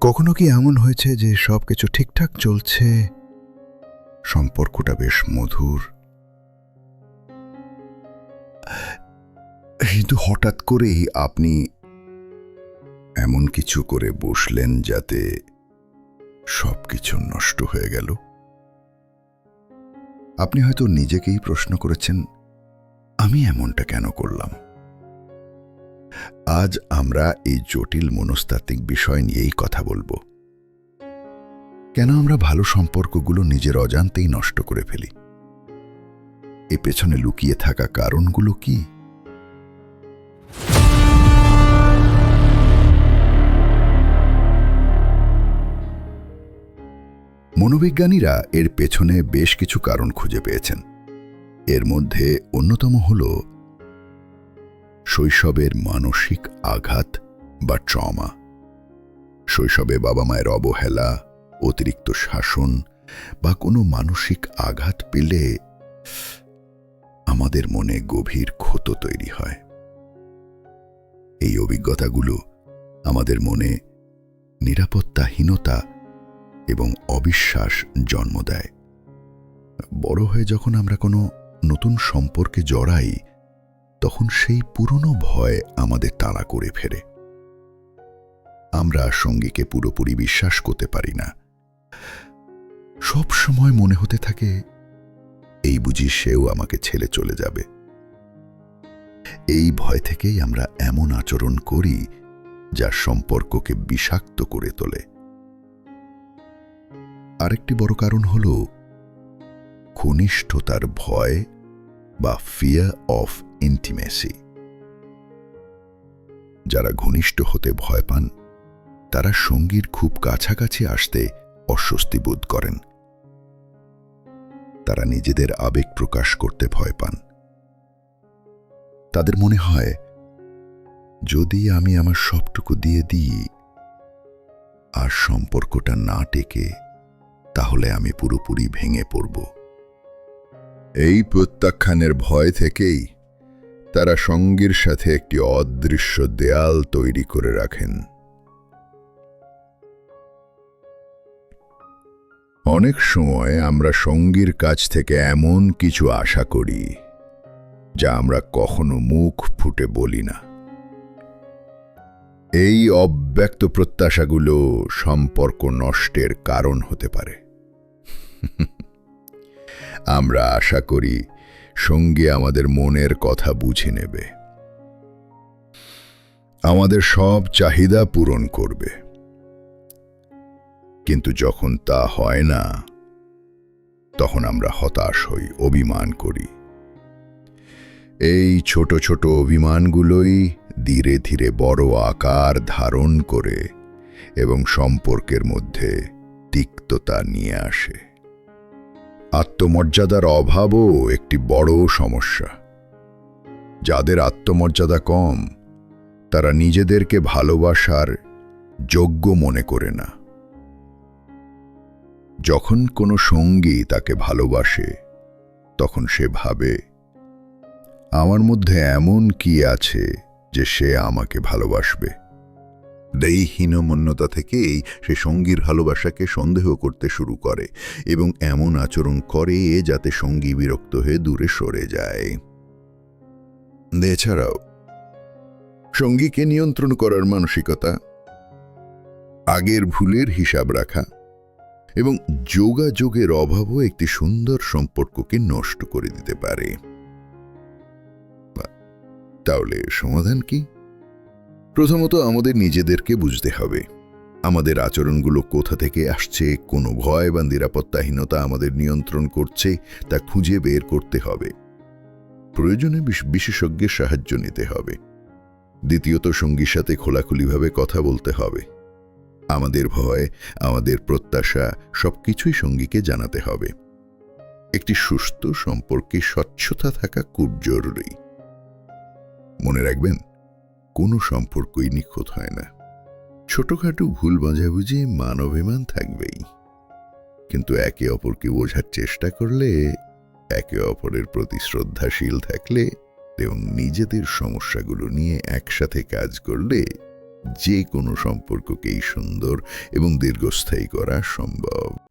কখনো কি এমন হয়েছে যে সব কিছু ঠিকঠাক চলছে? সম্পর্কটা বেশ মধুর। কিন্তু হঠাৎ করেই আপনি এমন কিছু করে বসলেন যাতে সব কিছু নষ্ট হয়ে গেল? আপনি হয়তো নিজেকেই প্রশ্ন করেছেন, আমি এমনটা কেন করলাম? আজ আমরা এই জটিল মনস্তাত্ত্বিক বিষয় নিয়েই কথা বলব। কেন আমরা ভালো সম্পর্কগুলো নিজের অজান্তেই নষ্ট করে ফেলি? এ পেছনে লুকিয়ে থাকা কারণগুলো কি? মনোবিজ্ঞানীরা এর পেছনে বেশ কিছু কারণ খুঁজে পেয়েছেন। এর মধ্যে অন্যতম হল শৈশবের মানসিক আঘাত বা ট্রমা। শৈশবে বাবা মায়ের অবহেলা, অতিরিক্ত শাসন বা কোনো মানসিক আঘাত পেলে আমাদের মনে গভীর ক্ষত তৈরি হয়। এই অভিজ্ঞতাগুলো আমাদের মনে নিরাপত্তাহীনতা এবং অবিশ্বাস জন্ম দেয়। বড় হয়ে যখন আমরা কোনো নতুন সম্পর্কে জড়াই তখন সেই পুরনো ভয় আমাদের তাড়া করে ফেরে। আমরা সঙ্গীকে পুরোপুরি বিশ্বাস করতে পারি না। সব সময় মনে হতে থাকে, এই বুঝি সেও আমাকে ছেড়ে চলে যাবে। এই ভয় থেকেই আমরা এমন আচরণ করি যা সম্পর্ককে বিষাক্ত করে তোলে। আরেকটি বড় কারণ হল, ঘনিষ্ঠতার ভয় বা ফিয়ার অফ ইন্টিমেসি যারা ঘনিষ্ঠ হতে ভয় পান, তারা সঙ্গীর খুব কাছাকাছি আসতে অস্বস্তি বোধ করেন। তারা নিজেদের আবেগ প্রকাশ করতে ভয় পান। তাদের মনে হয়, যদি আমি আমার সবটুকু দিয়ে দিই আর সম্পর্কটা না টেকে, তাহলে আমি পুরোপুরি ভেঙে পড়ব। এই প্রত্যাখ্যানের ভয় থেকেই তারা সঙ্গীর সাথে একটি অদৃশ্য দেয়াল তৈরি করে রাখেন। অনেক সময় আমরা সঙ্গীর কাছ থেকে এমন কিছু আশা করি, যা আমরা কখনো মুখ ফুটে বলি না। এই অব্যক্ত প্রত্যাশাগুলো সম্পর্ক নষ্টের কারণ হতে পারে। আমরা আশা করি সঙ্গী আমাদের মনের কথা বুঝে নেবে। আমাদের সব চাহিদা পূরণ করবে। কিন্তু যখন তা হয় না, তখন আমরা হতাশ হই, অভিমান করি। এই ছোট ছোট অভিমানগুলোই ধীরে ধীরে বড় আকার ধারণ করে এবং সম্পর্কের মধ্যে তিক্ততা নিয়ে আসে। আত্মমর্যাদার অভাবও একটি বড় সমস্যা। যাদের আত্মমর্যাদা কম, তারা নিজেদেরকে ভালোবাসার যোগ্য মনে করে না। যখন কোনো সঙ্গী তাকে ভালোবাসে, তখন সে ভাবে, আমার মধ্যে এমন কি আছে যে সে আমাকে ভালোবাসবে? দেহীনমন্যতা থেকেই সে সঙ্গীর ভালোবাসাকে সন্দেহ করতে শুরু করে এবং এমন আচরণ করে যাতে সঙ্গী বিরক্ত হয়ে দূরে সরে যায়। এছাড়াও সঙ্গীকে নিয়ন্ত্রণ করার মানসিকতা, আগের ভুলের হিসাব রাখা এবং যোগাযোগের অভাবও একটি সুন্দর সম্পর্ককে নষ্ট করে দিতে পারে। তাহলে সমাধান কি? প্রথমত আমাদের নিজেদেরকে বুঝতে হবে। আমাদের আচরণগুলো কোথা থেকে আসছে, কোনো ভয় বা নিরাপত্তাহীনতা আমাদের নিয়ন্ত্রণ করছে, তা খুঁজে বের করতে হবে। প্রয়োজনে বিশেষজ্ঞের সাহায্য নিতে হবে। দ্বিতীয়ত, সঙ্গীর সাথে খোলাখুলিভাবে কথা বলতে হবে। আমাদের ভয়, আমাদের প্রত্যাশা সবকিছুই সঙ্গীকে জানাতে হবে। একটি সুস্থ সম্পর্কে স্বচ্ছতা থাকা খুব জরুরি। মনে রাখবেন কোনো সম্পর্কই নিখুঁত হয় না। ছোটখাটো ভুল বোঝাবুঝি মানবিমান থাকবেই। কিন্তু একে অপরকে বোঝার চেষ্টা করলে, একে অপরের প্রতি শ্রদ্ধাশীল থাকলে এবং নিজেদের সমস্যাগুলো নিয়ে একসাথে কাজ করলে যে কোনো সম্পর্ককেই সুন্দর এবং দীর্ঘস্থায়ী করা সম্ভব।